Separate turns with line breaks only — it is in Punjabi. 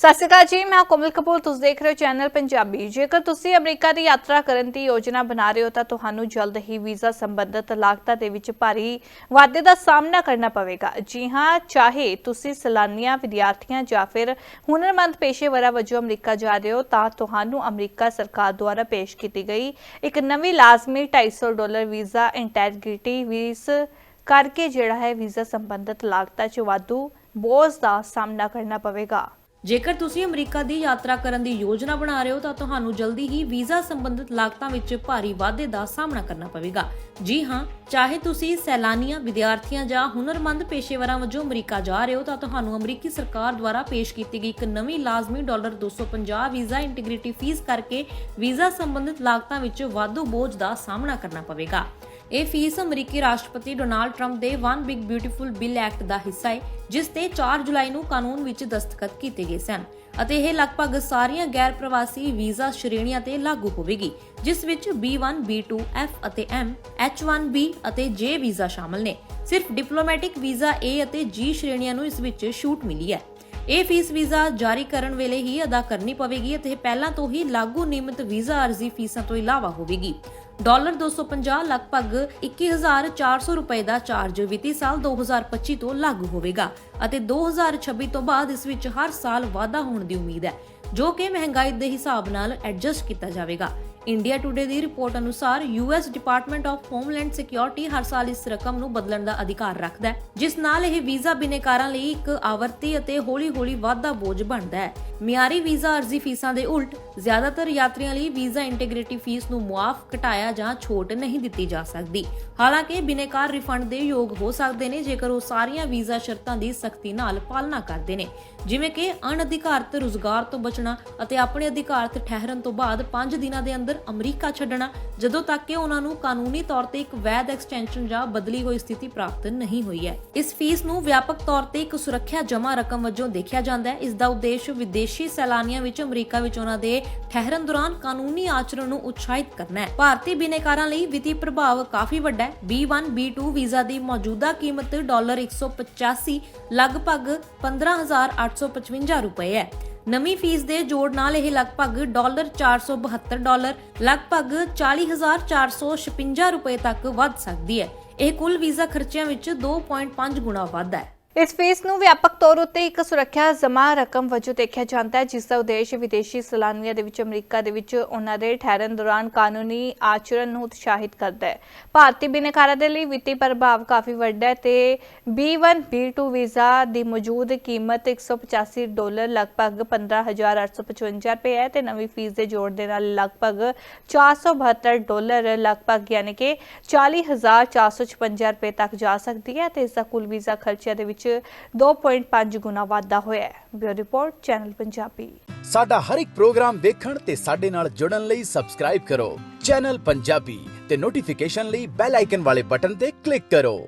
ਸਤਿ ਸ਼੍ਰੀ ਅਕਾਲ ਜੀ, ਮੈਂ ਕੋਮਲ ਕਪੂਰ, ਤੁਸੀਂ ਦੇਖ ਰਹੇ ਹੋ ਚੈਨਲ ਪੰਜਾਬੀ। ਜੇਕਰ ਤੁਸੀਂ ਅਮਰੀਕਾ ਦੀ ਯਾਤਰਾ ਕਰਨ ਦੀ ਯੋਜਨਾ ਬਣਾ ਰਹੇ ਹੋ, ਤਾਂ ਤੁਹਾਨੂੰ ਜਲਦ ਹੀ ਵੀਜ਼ਾ ਸੰਬੰਧਿਤ ਲਾਗਤਾਂ ਦੇ ਵਿੱਚ ਭਾਰੀ ਵਾਧੇ ਦਾ ਸਾਹਮਣਾ ਕਰਨਾ ਪਵੇਗਾ। ਜੀ ਹਾਂ, ਚਾਹੇ ਤੁਸੀਂ ਸੈਲਾਨੀਆਂ, ਵਿਦਿਆਰਥੀਆਂ ਜਾਂ ਫਿਰ ਹੁਨਰਮੰਦ ਪੇਸ਼ੇਵਰਾਂ ਵਜੋਂ ਅਮਰੀਕਾ ਜਾ ਰਹੇ ਹੋ, ਤਾਂ ਤੁਹਾਨੂੰ ਅਮਰੀਕਾ ਸਰਕਾਰ ਦੁਆਰਾ ਪੇਸ਼ ਕੀਤੀ ਗਈ ਇੱਕ ਨਵੀਂ ਲਾਜ਼ਮੀ 250 ਡਾਲਰ ਵੀਜ਼ਾ ਇੰਟੈਗ੍ਰਿਟੀ ਵੀਸ ਕਰਕੇ, ਜਿਹੜਾ ਹੈ ਵੀਜ਼ਾ ਸੰਬੰਧਿਤ ਲਾਗਤਾਂ 'ਚ ਵਾਧੂ ਬੋਝ ਦਾ ਸਾਹਮਣਾ ਕਰਨਾ ਪਵੇਗਾ।
ਜੇਕਰ ਤੁਸੀਂ ਅਮਰੀਕਾ ਦੀ ਯਾਤਰਾ ਕਰਨ ਦੀ ਯੋਜਨਾ ਬਣਾ ਰਹੇ ਹੋ, ਤਾਂ ਤੁਹਾਨੂੰ ਜਲਦੀ ਹੀ ਵੀਜ਼ਾ ਸੰਬੰਧਿਤ ਲਾਗਤਾਂ ਵਿੱਚ ਭਾਰੀ ਵਾਧੇ ਦਾ ਸਾਹਮਣਾ ਕਰਨਾ ਪਵੇਗਾ। ਜੀ ਹਾਂ, ਚਾਹੇ ਤੁਸੀਂ ਸੈਲਾਨੀਆਂ, ਵਿਦਿਆਰਥੀਆਂ ਜਾਂ ਹੁਨਰਮੰਦ ਪੇਸ਼ੇਵਰਾਂ ਵਜੋਂ ਅਮਰੀਕਾ ਜਾ ਰਹੇ ਹੋ, ਤਾਂ ਤੁਹਾਨੂੰ ਅਮਰੀਕੀ ਸਰਕਾਰ ਦੁਆਰਾ ਪੇਸ਼ ਕੀਤੀ ਗਈ ਇੱਕ ਨਵੀਂ ਲਾਜ਼ਮੀ ਡਾਲਰ 250 ਵੀਜ਼ਾ ਇੰਟੀਗ੍ਰਿਟੀ ਫੀਸ ਕਰਕੇ ਵੀਜ਼ਾ ਸੰਬੰਧਿਤ ਲਾਗਤਾਂ ਵਿੱਚ ਵਾਧੂ ਬੋਝ ਦਾ ਸਾਹਮਣਾ ਕਰਨਾ ਪਵੇਗਾ। ਇਹ ਫੀਸ ਅਮਰੀਕੀ ਰਾਸ਼ਟਰਪਤੀ ਡੋਨਾਲਡ ਟਰੰਪ ਦੇ one big beautiful bill act ਦਾ ਹਿੱਸਾ ਹੈ ਜਿਸ ਤੇ 4 ਜੁਲਾਈ ਨੂੰ ਕਾਨੂੰਨ ਵਿੱਚ ਦਸਤਖਤ ਕੀਤੇ ਗਏ ਸਨ। ਅਤੇ ਇਹ ਲਗਭਗ ਸਾਰੀਆਂ ਗੈਰ ਪ੍ਰਵਾਸੀ ਵੀਜ਼ਾ ਸ਼੍ਰੇਣੀਆਂ ਤੇ ਲਾਗੂ ਹੋਵੇਗੀ ਜਿਸ ਵਿੱਚ B1, B2, F ਅਤੇ M, H1B ਅਤੇ J ਵੀਜ਼ਾ ਸ਼ਾਮਲ ਨੇ। ਸਿਰਫ ਡਿਪਲੋਮੈਟਿਕ ਵੀਜ਼ਾ A ਅਤੇ G ਸ਼੍ਰੇਣੀਆਂ ਨੂੰ ਇਸ ਵਿੱਚ ਛੂਟ ਮਿਲੀ ਹੈ। ਇਹ ਫੀਸ ਵੀਜ਼ਾ ਜਾਰੀ ਕਰਨ ਵੇਲੇ ਹੀ ਅਦਾ ਕਰਨੀ ਪਵੇਗੀ ਅਤੇ ਪਹਿਲਾਂ ਤੋਂ ਹੀ ਲਾਗੂ ਨਿਯਮਿਤ ਵੀਜ਼ਾ ਅਰਜ਼ੀ ਫੀਸਾਂ ਤੋਂ ਇਲਾਵਾ ਹੋਵੇਗੀ। ਡਾਲਰ 250 ਲਗਭਗ 21400 ਰੁਪਏ ਦਾ ਚਾਰਜ ਵਿੱਤੀ ਸਾਲ 2025 ਤੋਂ ਲਾਗੂ ਹੋਵੇਗਾ ਅਤੇ 2026 ਤੋਂ ਬਾਅਦ ਇਸ ਵਿੱਚ ਹਰ ਸਾਲ ਵਾਧਾ ਹੋਣ ਦੀ ਉਮੀਦ ਹੈ, ਜੋ ਕਿ ਮਹਿੰਗਾਈ ਦੇ ਹਿਸਾਬ ਨਾਲ ਐਡਜਸਟ ਕੀਤਾ ਜਾਵੇਗਾ। ਇੰਡੀਆ ਟੁਡੇ ਦੀ ਰਿਪੋਰਟ ਅਨੁਸਾਰ US department of homeland security ਹਰ ਸਾਲ ਇਸ ਰਕਮ ਨੂੰ ਬਦਲਣ ਦਾ ਅਧਿਕਾਰ ਰੱਖਦਾ ਹੈ, ਜਿਸ ਨਾਲ ਇਹ ਵੀਜ਼ਾ ਬਿਨੇਕਾਰਾਂ ਲਈ ਇੱਕ ਆਵਰਤੀ ਅਤੇ ਹੌਲੀ-ਹੌਲੀ ਵਾਧਾ ਬੋਝ ਬਣਦਾ ਹੈ। ਮਿਆਰੀ ਵੀਜ਼ਾ ਅਰਜ਼ੀ ਫੀਸਾਂ ਦੇ ਉਲਟ, ਜ਼ਿਆਦਾਤਰ ਯਾਤਰੀਆਂ ਲਈ ਵੀਜ਼ਾ ਇੰਟੀਗ੍ਰਿਟੀ ਫੀਸ ਨੂੰ ਮੁਆਫ ਘਟਾਇਆ ਜਾਂ ਛੋਟ ਨਹੀਂ ਦਿੱਤੀ ਜਾ ਸਕਦੀ। ਹਾਲਾਂਕਿ, ਬਿਨੇਕਾਰ ਰਿਫੰਡ ਦੇ ਯੋਗ ਹੋ ਸਕਦੇ ਨੇ, ਜੇਕਰ ਉਹ ਸਾਰੀਆਂ ਵੀਜ਼ਾ ਸ਼ਰਤਾਂ ਦੀ ਸਖਤੀ ਨਾਲ ਪਾਲਣਾ ਕਰਦੇ ਨੇ। ਜਿਵੇਂ ਕਿ ਅਣਅਧਿਕਾਰਤ ਰੁਜ਼ਗਾਰ ਤੋਂ ਬਚਣਾ ਅਤੇ ਆਪਣੇ ਅਧਿਕਾਰਤ ਠਹਿਰਨ ਤੋਂ ਬਾਅਦ 5 ਦਿਨਾਂ ਦੇ ਅੰਦਰ ਅਮਰੀਕਾ ਛੱਡਣਾ, ਜਦੋਂ ਤੱਕ ਕਿ ਉਹਨਾਂ ਨੂੰ ਕਾਨੂੰਨੀ ਤੌਰ ਤੇ ਇੱਕ ਵੈਧ ਐਕਸਟੈਂਸ਼ਨ ਜਾਂ ਬਦਲੀ ਹੋਈ ਸਥਿਤੀ ਪ੍ਰਾਪਤ ਨਹੀਂ ਹੋਈ ਹੈ। ਇਸ ਫੀਸ ਨੂੰ ਵਿਆਪਕ ਤੌਰ ਤੇ ਇੱਕ ਸੁਰੱਖਿਆ ਜਮ੍ਹਾਂ ਰਕਮ ਵਜੋਂ ਦੇਖਿਆ ਜਾਂਦਾ ਹੈ। ਇਸ ਦਾ ਉਦੇਸ਼ ਵਿਦੇਸ਼ੀ ਸੈਲਾਨੀਆਂ ਵਿੱਚ ਅਮਰੀਕਾ ਵਿੱਚ ਉਹਨਾਂ ਦੇ ਠਹਿਰਨ ਦੌਰਾਨ ਕਾਨੂੰਨੀ ਆਚਰਣ ਨੂੰ ਉਤਸ਼ਾਹਿਤ ਕਰਨਾ ਹੈ। ਭਾਰਤੀ ਬਿਨੇਕਾਰਾਂ ਲਈ ਵਿੱਤੀ ਪ੍ਰਭਾਵ ਕਾਫੀ ਵੱਡਾ ਹੈ। B1 B2 ਵੀਜ਼ਾ ਦੀ ਮੌਜੂਦਾ ਕੀਮਤ ਡਾਲਰ 185 ਲਗਭਗ 15855 ਰੁਪਏ ਹੈ। ਨਵੀਂ ਫੀਸ ਦੇ ਜੋੜ ਨਾਲ ਇਹ ਲਗਭਗ ਡਾਲਰ 472 ਡਾਲਰ ਲਗਭਗ 40456 ਰੁਪਏ ਤੱਕ ਵੱਧ ਸਕਦੀ ਹੈ। ਇਹ ਕੁੱਲ ਵੀਜ਼ਾ ਖਰਚਿਆਂ ਵਿੱਚ 2.5 ਗੁਣਾ ਵੱਧ ਹੈ।
ਇਸ ਫੀਸ ਨੂੰ ਵਿਆਪਕ ਤੌਰ ਉੱਤੇ ਇੱਕ ਸੁਰੱਖਿਆ ਜਮ੍ਹਾਂ ਰਕਮ ਵਜੋਂ ਦੇਖਿਆ ਜਾਂਦਾ ਹੈ, ਜਿਸ ਦਾ ਉਦੇਸ਼ ਵਿਦੇਸ਼ੀ ਸੈਲਾਨੀਆਂ ਦੇ ਵਿੱਚ, ਅਮਰੀਕਾ ਦੇ ਵਿੱਚ ਉਹਨਾਂ ਦੇ ਠਹਿਰਨ ਦੌਰਾਨ ਕਾਨੂੰਨੀ ਆਚਰਣ ਨੂੰ ਉਤਸ਼ਾਹਿਤ ਕਰਦਾ ਹੈ। ਭਾਰਤੀ ਬਿਨੇਕਾਰਾਂ ਦੇ ਲਈ ਵਿੱਤੀ ਪ੍ਰਭਾਵ ਕਾਫੀ ਵੱਡਾ ਹੈ ਤੇ B1 B2 ਵੀਜ਼ਾ ਦੀ ਮੌਜੂਦ ਕੀਮਤ 185 ਡਾਲਰ, ਲਗਭਗ 15855 ਰੁਪਏ ਹੈ ਤੇ ਨਵੀਂ ਫੀਸ ਦੇ ਜੋੜ ਦੇ ਨਾਲ ਲਗਭਗ 472 ਡਾਲਰ, ਲਗਭਗ ਯਾਨੀ ਕਿ 40456 ਰੁਪਏ ਤੱਕ ਜਾ ਸਕਦੀ ਹੈ ਤੇ ਇਸ ਦਾ ਕੁੱਲ ਵੀਜ਼ਾ ਖਰਚਿਆਂ ਦੇ ਵਿੱਚ ਵਿੱਚ 2.5 ਗੁਣਾ ਵਾਧਾ ਹੋਇਆ ਹੈ। Bureau report, channel Punjabi.
ਸਾਡਾ ਹਰ ਇੱਕ ਪ੍ਰੋਗਰਾਮ ਦੇਖਣ ਤੇ ਸਾਡੇ ਨਾਲ ਜੁੜਨ ਲਈ ਸਬਸਕ੍ਰਾਈਬ ਕਰੋ। ਚੈਨਲ ਪੰਜਾਬੀ ਤੇ ਨੋਟੀਫਿਕੇਸ਼ਨ ਲਈ ਬੈਲ ਆਈਕਨ ਵਾਲੇ ਬਟਨ ਤੇ ਕਲਿੱਕ ਕਰੋ।